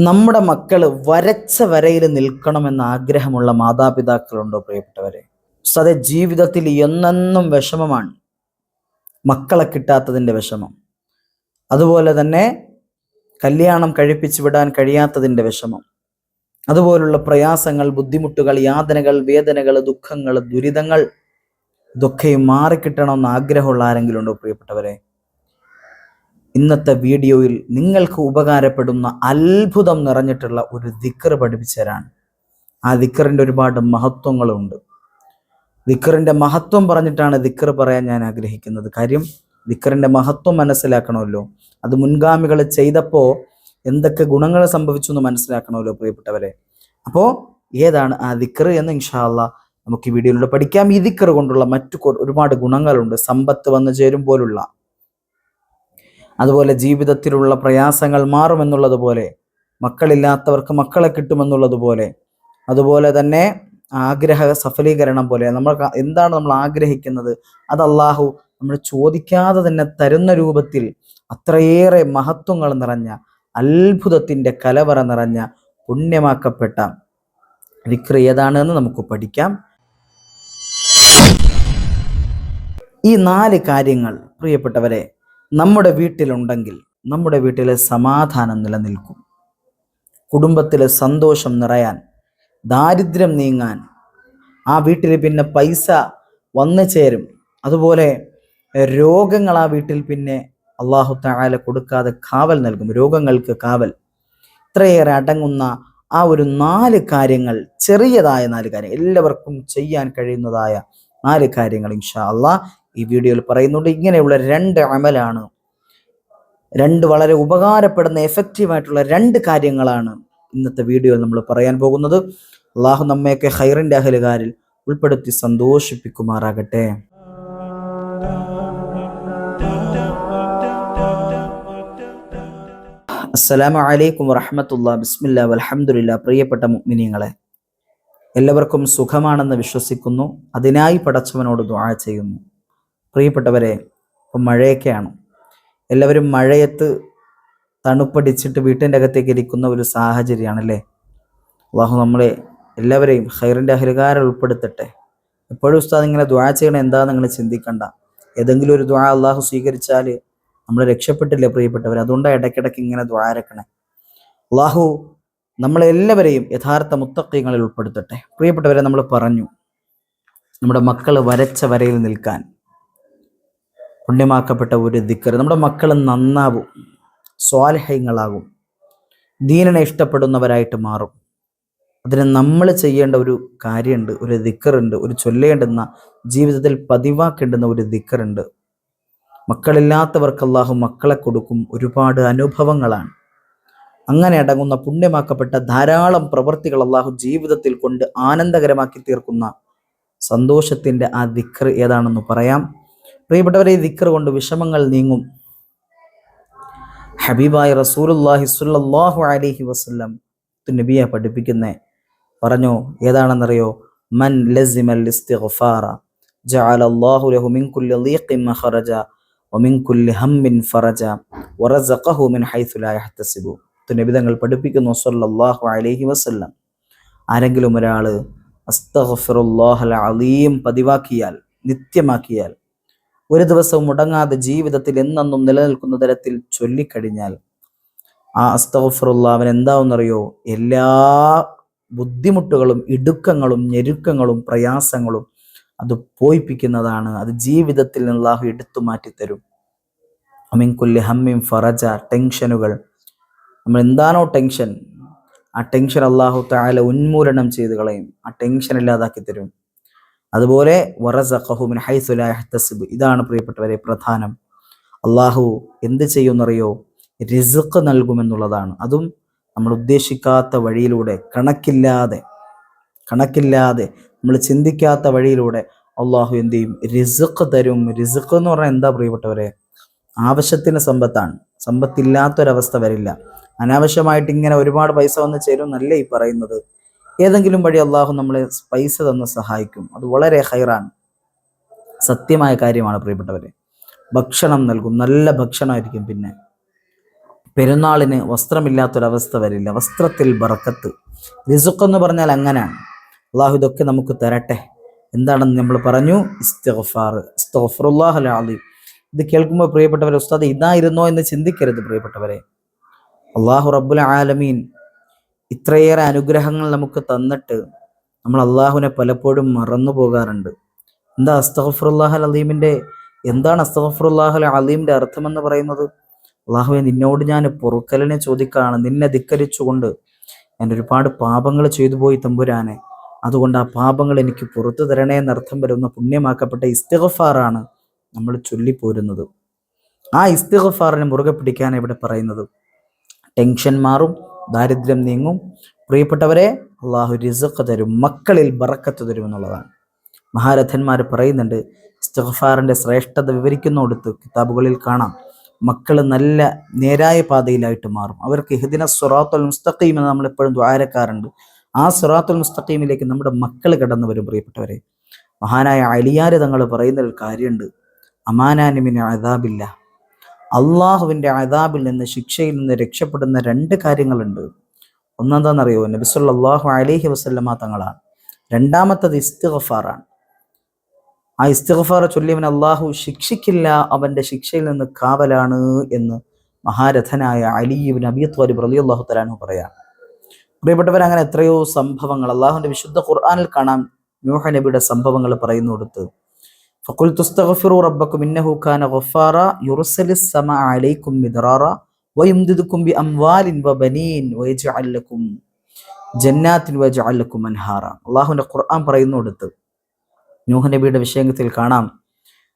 നമ്മുടെ മക്കൾ വരച്ച വരയിൽ നിൽക്കണമെന്ന് ആഗ്രഹമുള്ള മാതാപിതാക്കളുണ്ടോ പ്രിയപ്പെട്ടവരെ? സത ജീവിതത്തിൽ എന്നെന്നും വിഷമമാണ്. മക്കളെ കിട്ടാത്തതിന്റെ വിഷമം. അതുപോലെ തന്നെ കല്യാണം കഴിപ്പിച്ചു വിടാൻ കഴിയാത്തതിന്റെ വിഷമം. അതുപോലുള്ള പ്രയാസങ്ങൾ ബുദ്ധിമുട്ടുകൾ യാതനകൾ വേദനകൾ ദുഃഖങ്ങൾ ദുരിതങ്ങൾ ഇതൊക്കെയും മാറിക്കിട്ടണമെന്ന് ആഗ്രഹമുള്ള ആരെങ്കിലും ഉണ്ടോ പ്രിയപ്പെട്ടവരെ? ഇന്നത്തെ വീഡിയോയിൽ നിങ്ങൾക്ക് ഉപകാരപ്പെടുന്ന അത്ഭുതം നിറഞ്ഞിട്ടുള്ള ഒരു ദിക്കർ പഠിപ്പിച്ചു തരാണ് ആ ദിക്കറിന്റെ ഒരുപാട് മഹത്വങ്ങളുണ്ട്. ദിക്കറിന്റെ മഹത്വം പറഞ്ഞിട്ടാണ് ദിക്കർ പറയാൻ ഞാൻ ആഗ്രഹിക്കുന്നത്. കാര്യം ദിക്കറിന്റെ മഹത്വം മനസ്സിലാക്കണമല്ലോ. അത് മുൻഗാമികൾ ചെയ്തപ്പോൾ എന്തൊക്കെ ഗുണങ്ങൾ സംഭവിച്ചു എന്ന് മനസ്സിലാക്കണമല്ലോ പ്രിയപ്പെട്ടവരെ. അപ്പോൾ ഏതാണ് ആ ദിക്കർ എന്ന് ഇൻഷാല്ല നമുക്ക് ഈ വീഡിയോയിലൂടെ പഠിക്കാം. ഈ ദിക്കർ കൊണ്ടുള്ള മറ്റു ഒരുപാട് ഗുണങ്ങളുണ്ട്. സമ്പത്ത് വന്നു ചേരും പോലുള്ള അതുപോലെ ജീവിതത്തിലുള്ള പ്രയാസങ്ങൾ മാറുമെന്നുള്ളതുപോലെ മക്കളില്ലാത്തവർക്ക് മക്കളെ കിട്ടുമെന്നുള്ളതുപോലെ അതുപോലെ തന്നെ ആഗ്രഹ സഫലീകരണം പോലെ. നമ്മൾ എന്താണ് നമ്മൾ ആഗ്രഹിക്കുന്നത്? അത് അള്ളാഹു നമ്മൾ ചോദിക്കാതെ തന്നെ തരുന്ന രൂപത്തിൽ അത്രയേറെ മഹത്വങ്ങൾ നിറഞ്ഞ അത്ഭുതത്തിന്റെ കലവറ നിറഞ്ഞ പുണ്യമാക്കപ്പെട്ട വിക്ര ഏതാണെന്ന് നമുക്ക് പഠിക്കാം. ഈ നാല് കാര്യങ്ങൾ പ്രിയപ്പെട്ടവരെ നമ്മുടെ വീട്ടിലുണ്ടെങ്കിൽ നമ്മുടെ വീട്ടിലെ സമാധാനം നിലനിൽക്കും. കുടുംബത്തിലെ സന്തോഷം നിറയാൻ ദാരിദ്ര്യം നീങ്ങാൻ ആ വീട്ടിൽ പിന്നെ പൈസ വന്നു ചേരും. അതുപോലെ രോഗങ്ങൾ ആ വീട്ടിൽ പിന്നെ അള്ളാഹു താല കൊടുക്കാതെ കാവൽ നൽകും. രോഗങ്ങൾക്ക് കാവൽ. ഇത്രയേറെ അടങ്ങുന്ന ആ ഒരു നാല് കാര്യങ്ങൾ ചെറിയതായ നാല് കാര്യങ്ങൾ എല്ലാവർക്കും ചെയ്യാൻ കഴിയുന്നതായ നാല് കാര്യങ്ങൾ ഇൻഷാ അള്ളാഹ് ഈ വീഡിയോയിൽ പറയുന്നുണ്ട്. ഇങ്ങനെയുള്ള രണ്ട് അമലാണ് രണ്ട് വളരെ ഉപകാരപ്പെടുന്ന എഫക്റ്റീവായിട്ടുള്ള രണ്ട് കാര്യങ്ങളാണ് ഇന്നത്തെ വീഡിയോയിൽ നമ്മൾ പറയാൻ പോകുന്നത്. അള്ളാഹു നമ്മയൊക്കെ ഹൈറിന്റെ അഹലുകാരിൽ ഉൾപ്പെടുത്തി സന്തോഷിപ്പിക്കുമാറാകട്ടെ. അസ്സലാമു അലൈക്കും വറഹമത്തുള്ള ബിസ്മില്ല വലഹമുല്ല പ്രിയപ്പെട്ട മുഅ്മിനീങ്ങളെ എല്ലാവർക്കും സുഖമാണെന്ന് വിശ്വസിക്കുന്നു. അതിനായി പടച്ചവനോട് ദുആ ചെയ്യുന്നു. പ്രിയപ്പെട്ടവരെ ഇപ്പം മഴയൊക്കെയാണ്. എല്ലാവരും മഴയത്ത് തണുപ്പടിച്ചിട്ട് വീട്ടിന്റെ അകത്തേക്ക് ഇരിക്കുന്ന ഒരു സാഹചര്യമാണല്ലേ? അള്ളാഹു നമ്മളെ എല്ലാവരെയും ഹൈറിന്റെ അഹരികാരം ഉൾപ്പെടുത്തട്ടെ. എപ്പോഴും ഉസ്താദ് ഇങ്ങനെ ദ്വാ ചെയ്യണം എന്താ നിങ്ങൾ ചിന്തിക്കണ്ട. ഏതെങ്കിലും ഒരു ദ്വാ അള്ളാഹു സ്വീകരിച്ചാൽ നമ്മൾ രക്ഷപ്പെട്ടില്ലേ പ്രിയപ്പെട്ടവർ അതുകൊണ്ടാണ് ഇടയ്ക്കിടയ്ക്ക് ഇങ്ങനെ ദ്വാരക്കണേ അള്ളാഹു നമ്മളെല്ലാവരെയും യഥാർത്ഥ മുത്തക്കീങ്ങളിൽ ഉൾപ്പെടുത്തട്ടെ. പ്രിയപ്പെട്ടവരെ നമ്മൾ പറഞ്ഞു നമ്മുടെ മക്കൾ വരച്ച വരയിൽ നിൽക്കാൻ. പുണ്യമാക്കപ്പെട്ട ഒരു ദിക്കർ നമ്മുടെ മക്കൾ നന്നാവും സ്വാലഹ്യങ്ങളാകും ദീനനെ ഇഷ്ടപ്പെടുന്നവരായിട്ട് മാറും. അതിന് നമ്മൾ ചെയ്യേണ്ട ഒരു കാര്യമുണ്ട് ഒരു ദിക്കറുണ്ട് ഒരു ചൊല്ലേണ്ടുന്ന ജീവിതത്തിൽ പതിവാക്കേണ്ടുന്ന ഒരു ദിക്കറുണ്ട്. മക്കളില്ലാത്തവർക്ക് അള്ളാഹു മക്കളെ കൊടുക്കും ഒരുപാട് അനുഭവങ്ങളാണ്. അങ്ങനെ അടങ്ങുന്ന പുണ്യമാക്കപ്പെട്ട ധാരാളം പ്രവൃത്തികൾ അള്ളാഹു ജീവിതത്തിൽ കൊണ്ട് ആനന്ദകരമാക്കി തീർക്കുന്ന സന്തോഷത്തിന്റെ ആ ദിക്കർ ഏതാണെന്ന് പറയാം. പ്രിയപ്പെട്ടവരെ ദിക്കർ കൊണ്ട് വിഷമങ്ങൾ നീങ്ങും. ഹബീബായ റസൂലുല്ലാഹി സ്വല്ലല്ലാഹു അലൈഹി വസല്ലം നബിയെ പഠിപ്പിക്കുന്നേ പറഞ്ഞു ഏതാണെന്നറിയോ? മൻ ലസിമൽ ഇസ്തിഗ്ഫാറ ജഅല അല്ലാഹു ലഹു മിൻ കുല്ലി ളീഖിൻ മഖറജ വമിൻ കുല്ലി ഹമ്മിൻ ഫറജ വറസഖഹു മിൻ ഹൈഥു ലാ യഹ്തസിബു. നബി തങ്ങൾ പഠിപ്പിക്കുന്നു സ്വല്ലല്ലാഹു അലൈഹി വസല്ലം. ആരെങ്കിലും ഒരാൾ അസ്തഗ്ഫിറുല്ലാഹൽ അലീം പതിവാക്കിയാൽ നിത്യമാക്കിയാൽ ഒരു ദിവസം മുടങ്ങാതെ ജീവിതത്തിൽ എന്നെന്നും നിലനിൽക്കുന്ന തരത്തിൽ ചൊല്ലിക്കഴിഞ്ഞാൽ ആ അസ്തഫറുള്ള അവൻ എന്താവുന്നറിയോ? എല്ലാ ബുദ്ധിമുട്ടുകളും ഇടുക്കങ്ങളും ഞെരുക്കങ്ങളും പ്രയാസങ്ങളും അത് പോയിപ്പിക്കുന്നതാണ്. അത് ജീവിതത്തിൽ നിന്നാഹു എടുത്തു മാറ്റിത്തരും. അമിൻകുല്ലി ഹമ്മിം ഫറജ ടെൻഷനുകൾ. നമ്മൾ എന്താണോ ടെൻഷൻ ആ ടെൻഷൻ അള്ളാഹു താല ഉന്മൂലനം ചെയ്ത് കളയും. ആ ടെൻഷൻ ഇല്ലാതാക്കി തരും. അതുപോലെ വറസഖഹു മിൻ ഹൈസു ലാ യഹ്തസിബ്. ഇതാണ് പ്രിയപ്പെട്ടവരെ പ്രധാനം. അള്ളാഹു എന്ത് ചെയ്യുമെന്നറിയോ? റിസ്ഖ് നൽകുമെന്നുള്ളതാണ്. അതും നമ്മൾ ഉദ്ദേശിക്കാത്ത വഴിയിലൂടെ കണക്കില്ലാതെ കണക്കില്ലാതെ നമ്മൾ ചിന്തിക്കാത്ത വഴിയിലൂടെ അള്ളാഹു എന്ത് ചെയ്യും? റിസ്ഖ് തരും. റിസ്ഖ് എന്ന് പറഞ്ഞാൽ എന്താ പ്രിയപ്പെട്ടവരെ? ആവശ്യത്തിന് സമ്പത്താണ്. സമ്പത്തില്ലാത്തൊരവസ്ഥ വരില്ല. അനാവശ്യമായിട്ട് ഇങ്ങനെ ഒരുപാട് പൈസ വന്ന് ചേരും എന്നല്ലേ ഈ പറയുന്നത്? ഏതെങ്കിലും വഴി അള്ളാഹു നമ്മളെ പൈസ തന്ന് സഹായിക്കും. അത് വളരെ ഹൈറാണ്. സത്യമായ കാര്യമാണ് പ്രിയപ്പെട്ടവരെ. ഭക്ഷണം നൽകും. നല്ല ഭക്ഷണമായിരിക്കും പിന്നെ. പെരുന്നാളിന് വസ്ത്രമില്ലാത്തൊരവസ്ഥ വരില്ല. വസ്ത്രത്തിൽ ബറക്കത്ത് എന്ന് പറഞ്ഞാൽ അങ്ങനെയാണ്. അള്ളാഹു ഇതൊക്കെ നമുക്ക് തരട്ടെ. എന്താണെന്ന് നമ്മൾ പറഞ്ഞു? ഇസ്തഫാർ ഇസ്തഫറുല്ലാഹ് അലീം. ഇത് കേൾക്കുമ്പോൾ പ്രിയപ്പെട്ടവരെ ഉസ്താദ് ഇതായിരുന്നോ എന്ന് ചിന്തിക്കരുത് പ്രിയപ്പെട്ടവരെ. അള്ളാഹു റബ്ബുൽ ആലമീൻ ഇത്രയേറെ അനുഗ്രഹങ്ങൾ നമുക്ക് തന്നിട്ട് നമ്മൾ അള്ളാഹുവിനെ പലപ്പോഴും മറന്നു പോകാറുണ്ട്. എന്താ അസ്തഫറുല്ലാഹൽ അലീമിന്റെ എന്താണ് അസ്തഫറുല്ലാഹൽ അലീമിന്റെ അർത്ഥമെന്ന് പറയുന്നത്? അള്ളാഹുവെ നിന്നോട് ഞാൻ പൊറുക്കലിനെ ചോദിക്കുകയാണ് നിന്നെ ധിക്കരിച്ചുകൊണ്ട് ഞാൻ ഒരുപാട് പാപങ്ങൾ ചെയ്തു പോയി തമ്പുരാനെ. അതുകൊണ്ട് ആ പാപങ്ങൾ എനിക്ക് പുറത്തു തരണേ എന്നർത്ഥം വരുന്ന പുണ്യമാക്കപ്പെട്ട ഇസ്തിഗഫാറാണ് നമ്മൾ ചൊല്ലിപ്പോരുന്നത്. ആ ഇസ്തിഗഫാറിനെ മുറുകെ പിടിക്കാൻ ഇവിടെ പറയുന്നത് ടെൻഷൻ മാറും ദാരിദ്ര്യം നീങ്ങും. പ്രിയപ്പെട്ടവരെ അള്ളാഹു റിസഖ് തരും മക്കളിൽ ബറക്കത്ത് തരും എന്നുള്ളതാണ്. മഹാരഥന്മാർ പറയുന്നുണ്ട് ഇസ്തിഗഫാറിന്റെ ശ്രേഷ്ഠത വിവരിക്കുന്നിടത്ത് കിതാബുകളിൽ കാണാം. മക്കൾ നല്ല നേരായ പാതയിലായിട്ട് മാറും. അവർക്ക് ഹിദിന സുറാത്തുൽ മുസ്തഖീം എന്ന് നമ്മൾ എപ്പോഴും ദ്വാരക്കാറുണ്ട്. ആ സുറാത്തുൽ മുസ്തഖീമിലേക്ക് നമ്മുടെ മക്കൾ കടന്നു വരും പ്രിയപ്പെട്ടവരെ. മഹാനായ അലിയാര് തങ്ങൾ പറയുന്ന ഒരു കാര്യമുണ്ട്. അമാനാനിമിന് അതാബില്ല അള്ളാഹുവിന്റെ അതാബിൽ നിന്ന് ശിക്ഷയിൽ നിന്ന് രക്ഷപ്പെടുന്ന രണ്ട് കാര്യങ്ങളുണ്ട്. ഒന്നെന്താണെന്നറിയോ? നബിസുല്ലാഹു അലഹി വസല്ലമ തങ്ങളാണ്. രണ്ടാമത്തത് ഇസ്തിഗഫാറാണ്. ആ ഇസ്തിഗഫാർ ചൊല്ലിയവൻ അള്ളാഹു ശിക്ഷിക്കില്ല അവന്റെ ശിക്ഷയിൽ നിന്ന് കാവലാണ് എന്ന് മഹാരഥനായ അലിയുബിൻ അബി ത്വാലിബ് റലി അള്ളാഹു തലാനു പറയാം. പ്രിയപ്പെട്ടവർ അങ്ങനെ എത്രയോ സംഭവങ്ങൾ അള്ളാഹുവിന്റെ വിശുദ്ധ ഖുർആാനിൽ കാണാം. നൂഹ നബിയുടെ സംഭവങ്ങൾ പറയുന്നിടത്ത് ഫക്കുൽ تستغفروا ربكم ഇന്നഹു കാന غفارا يرسل സമ അലൈക്കും مدرارا ويمددكم ബി അംവാലിൻ ويجعل لكم ജന്നാത്തിൻ വയജ്അൽ ലക്കും അൻഹാറ അള്ളാഹുവിന്റെ ഖുർആൻ പറയുന്നിടത്ത് നൂഹ നബിയുടെ വിഷയത്തിൽ കാണാം.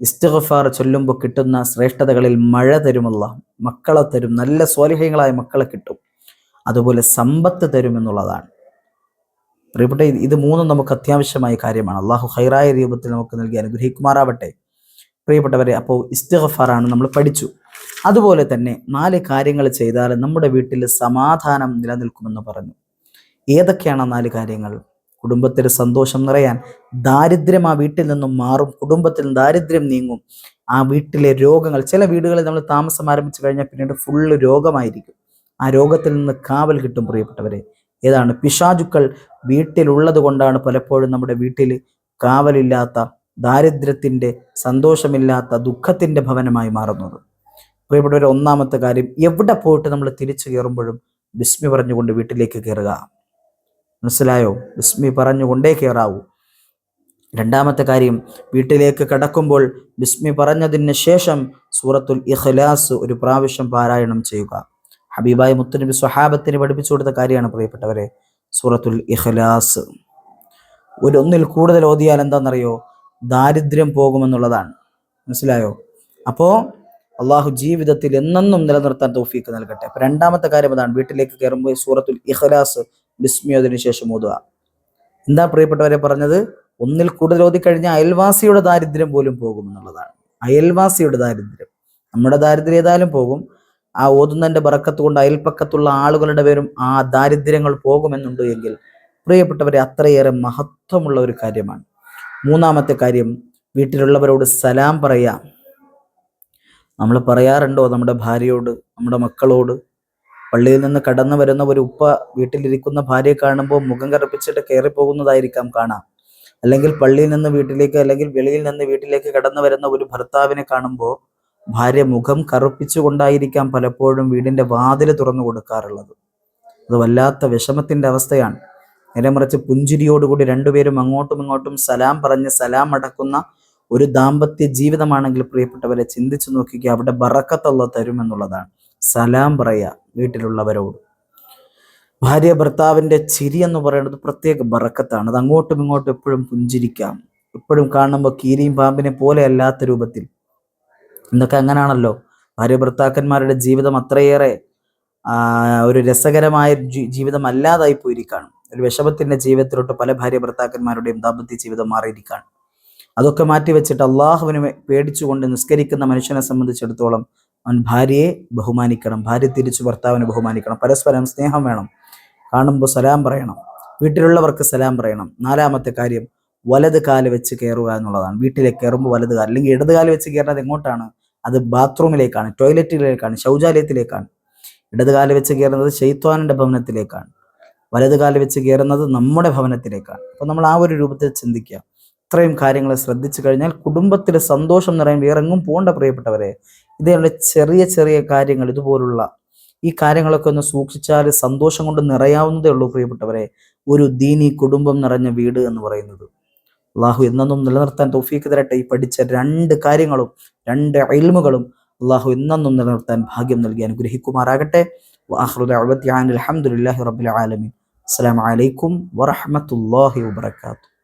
ഇസ്തിഗഫാർ ചൊല്ലുമ്പോൾ കിട്ടുന്ന ശ്രേഷ്ഠതകളിൽ മഴ തരുമല്ല മക്കളെ തരും. നല്ല സ്വാലിഹ്യങ്ങളായ മക്കളെ കിട്ടും. അതുപോലെ സമ്പത്ത് തരുമെന്നുള്ളതാണ് പ്രിയപ്പെട്ട ഇത് മൂന്നും നമുക്ക് അത്യാവശ്യമായ കാര്യമാണ്. അള്ളാഹു ഹൈറായ രൂപത്തിൽ നമുക്ക് നൽകി അനുഗ്രഹിക്കുമാറാവട്ടെ. പ്രിയപ്പെട്ടവരെ അപ്പോൾ ഇസ്തിഗഫാറാണ് നമ്മൾ പഠിച്ചു. അതുപോലെ തന്നെ നാല് കാര്യങ്ങൾ ചെയ്താൽ നമ്മുടെ വീട്ടിൽ സമാധാനം നിലനിൽക്കുമെന്ന് പറഞ്ഞു. ഏതൊക്കെയാണ് നാല് കാര്യങ്ങൾ? കുടുംബത്തിൽ സന്തോഷം നിറയാൻ ദാരിദ്ര്യം ആ വീട്ടിൽ നിന്നും മാറും കുടുംബത്തിൽ ദാരിദ്ര്യം നീങ്ങും ആ വീട്ടിലെ രോഗങ്ങൾ ചില വീടുകളിൽ നമ്മൾ താമസം ആരംഭിച്ചു കഴിഞ്ഞാൽ പിന്നീട് ഫുള്ള് രോഗമായിരിക്കും. ആ രോഗത്തിൽ നിന്ന് കാവൽ കിട്ടും പ്രിയപ്പെട്ടവരെ. ഏതാണ്? പിശാചുക്കൾ വീട്ടിലുള്ളത് കൊണ്ടാണ് പലപ്പോഴും നമ്മുടെ വീട്ടിൽ കാവലില്ലാത്ത ദാരിദ്ര്യത്തിന്റെ സന്തോഷമില്ലാത്ത ദുഃഖത്തിന്റെ ഭവനമായി മാറുന്നത്. പ്രിയപ്പെട്ടവരെ ഒന്നാമത്തെ കാര്യം എവിടെ പോയിട്ട് നമ്മൾ തിരിച്ചു കയറുമ്പോഴും ബിസ്മി പറഞ്ഞുകൊണ്ട് വീട്ടിലേക്ക് കയറുക. മനസ്സിലായോ? ബിസ്മി പറഞ്ഞുകൊണ്ടേ കയറാവൂ. രണ്ടാമത്തെ കാര്യം വീട്ടിലേക്ക് കടക്കുമ്പോൾ ബിസ്മി പറഞ്ഞതിന് ശേഷം സൂറത്തുൽ ഇഖ്ലാസ് ഒരു പ്രാവശ്യം പാരായണം ചെയ്യുക. ഹബീബായ മുത്തുനബി സ്വഹാബത്തിന് പഠിപ്പിച്ചു കൊടുത്ത കാര്യമാണ് പ്രിയപ്പെട്ടവരെ സൂറത്തുൽ ഇഖ്ലാസ്. ഒരു ഒന്നിൽ കൂടുതൽ ഓതിയാൽ എന്താണെന്നറിയോ? ദാരിദ്ര്യം പോകുമെന്നുള്ളതാണ്. മനസ്സിലായോ? അപ്പോൾ അള്ളാഹു ജീവിതത്തിൽ എന്നെന്നും നിലനിർത്താൻ തൗഫീക്ക് നൽകട്ടെ. അപ്പൊ രണ്ടാമത്തെ കാര്യം അതാണ് വീട്ടിലേക്ക് കയറുമ്പോൾ സൂറത്തുൽ ഇഖ്ലാസ് ബിസ്മിയോതിന് ശേഷം ഓതുക. എന്താ പ്രിയപ്പെട്ടവരെ പറഞ്ഞത്? ഒന്നിൽ കൂടുതൽ ഓതി കഴിഞ്ഞാൽ അയൽവാസിയുടെ ദാരിദ്ര്യം പോലും പോകുമെന്നുള്ളതാണ്. അയൽവാസിയുടെ ദാരിദ്ര്യം. നമ്മുടെ ദാരിദ്ര്യം ഏതായാലും പോകും. ആ ഓതുന്നതിന്റെ ബറക്കത്ത് കൊണ്ട് അയൽപ്പക്കത്തുള്ള ആളുകളുടെ പേരും ആ ദാരിദ്ര്യങ്ങൾ പോകുമെന്നുണ്ട് എങ്കിൽ പ്രിയപ്പെട്ടവരെ അത്രയേറെ മഹത്വമുള്ള ഒരു കാര്യമാണ്. മൂന്നാമത്തെ കാര്യം വീട്ടിലുള്ളവരോട് സലാം പറയാം. നമ്മൾ പറയാറുണ്ടോ നമ്മുടെ ഭാര്യയോട് നമ്മുടെ മക്കളോട്? പള്ളിയിൽ നിന്ന് കടന്നു വരുന്ന ഒരു ഉപ്പ വീട്ടിലിരിക്കുന്ന ഭാര്യയെ കാണുമ്പോൾ മുഖം കറുപ്പിച്ചിട്ട് കയറി പോകുന്നതായിരിക്കാം കാണാം. അല്ലെങ്കിൽ പള്ളിയിൽ നിന്ന് വീട്ടിലേക്ക് അല്ലെങ്കിൽ വെളിയിൽ നിന്ന് വീട്ടിലേക്ക് കടന്നു വരുന്ന ഒരു ഭർത്താവിനെ കാണുമ്പോൾ ഭാര്യ മുഖം കറുപ്പിച്ചുകൊണ്ടായിരിക്കാം പലപ്പോഴും വീടിന്റെ വാതിൽ തുറന്നു കൊടുക്കാറുള്ളത്. അത് വല്ലാത്ത വിഷമത്തിന്റെ അവസ്ഥയാണ്. നേരെ മറിച്ച് പുഞ്ചിരിയോടുകൂടി രണ്ടുപേരും അങ്ങോട്ടും ഇങ്ങോട്ടും സലാം പറഞ്ഞ് സലാം അടക്കുന്ന ഒരു ദാമ്പത്യ ജീവിതമാണെങ്കിൽ പ്രിയപ്പെട്ടവരെ ചിന്തിച്ചു നോക്കിക്കുക അവിടെ ബറക്കത്തുള്ള തരുമെന്നുള്ളതാണ് സലാം പറയുക വീട്ടിലുള്ളവരോട്. ഭാര്യ ഭർത്താവിന്റെ ചിരി എന്ന് പറയുന്നത് പ്രത്യേക ബറക്കത്താണ്. അത് അങ്ങോട്ടും ഇങ്ങോട്ടും എപ്പോഴും പുഞ്ചിരിക്കാം. എപ്പോഴും കാണുമ്പോൾ കീരിയും പാമ്പിനെ പോലെ അല്ലാത്ത രൂപത്തിൽ ഇന്നൊക്കെ അങ്ങനെയാണല്ലോ ഭാര്യ ഭർത്താക്കന്മാരുടെ ജീവിതം അത്രയേറെ ഒരു രസകരമായ ജീവിതം അല്ലാതായി പോയിരിക്കുകയാണ് ഒരു വിഷമത്തിന്റെ ജീവിതത്തിലോട്ട് പല ഭാര്യ ഭർത്താക്കന്മാരുടെയും ദാമ്പത്യ ജീവിതം മാറിയിരിക്കുകയാണ് അതൊക്കെ മാറ്റി വെച്ചിട്ട് അള്ളാഹുവിനെ പേടിച്ചുകൊണ്ട് നിസ്കരിക്കുന്ന മനുഷ്യനെ സംബന്ധിച്ചിടത്തോളം അവൻ ഭാര്യയെ ബഹുമാനിക്കണം. ഭാര്യ തിരിച്ചു ഭർത്താവിനെ ബഹുമാനിക്കണം. പരസ്പരം സ്നേഹം വേണം. കാണുമ്പോൾ സലാം പറയണം. വീട്ടിലുള്ളവർക്ക് സലാം പറയണം. നാലാമത്തെ കാര്യം വലത് കാൽ വെച്ച് കയറുക എന്നുള്ളതാണ്. വീട്ടിലേക്ക് കയറുമ്പോൾ വലത് കാൽ അല്ലെങ്കിൽ ഇടത് കാൽ വെച്ച് കയറുന്നത് എങ്ങോട്ടാണ്? അത് ബാത്റൂമിലേക്കാണ് ടോയ്ലറ്റിലേക്കാണ് ശൗചാലയത്തിലേക്കാണ്. ഇടത് കാൽ വെച്ച് കയറുന്നത് ശൈത്വാനിന്റെ ഭവനത്തിലേക്കാണ്. വലത് കാൽ വെച്ച് കയറുന്നത് നമ്മുടെ ഭവനത്തിലേക്കാണ്. അപ്പൊ നമ്മൾ ആ ഒരു രൂപത്തിൽ ചിന്തിക്കുക. ഇത്രയും കാര്യങ്ങൾ ശ്രദ്ധിച്ചു കഴിഞ്ഞാൽ കുടുംബത്തിലെ സന്തോഷം നിറയും വേറെങ്ങും പോകേണ്ട പ്രിയപ്പെട്ടവരെ. ഇതേപോലെ ചെറിയ ചെറിയ കാര്യങ്ങൾ ഇതുപോലുള്ള ഈ കാര്യങ്ങളൊക്കെ ഒന്ന് സൂക്ഷിച്ചാൽ സന്തോഷം കൊണ്ട് നിറയാവുന്നതേ ഉള്ളൂ പ്രിയപ്പെട്ടവരെ. ഒരു ദീനി കുടുംബം നിറഞ്ഞ വീട് എന്ന് പറയുന്നത്. അള്ളാഹു എന്നെന്നും നിലനിർത്താൻ തൗഫീക്ക് തരട്ടെ. ഈ പഠിച്ച രണ്ട് കാര്യങ്ങളും രണ്ട് ഇൽമുകളും അള്ളാഹു എന്നും നിലനിർത്താൻ ഭാഗ്യം നൽകി അനുഗ്രഹിക്കുമാറാകട്ടെ. അലഹമുല്ലാഹി റബ്ബിൽ ആലമീൻ. അസ്സലാമു അലൈക്കും വറഹ്മത്തുള്ളാഹി വബറകാതുഹു.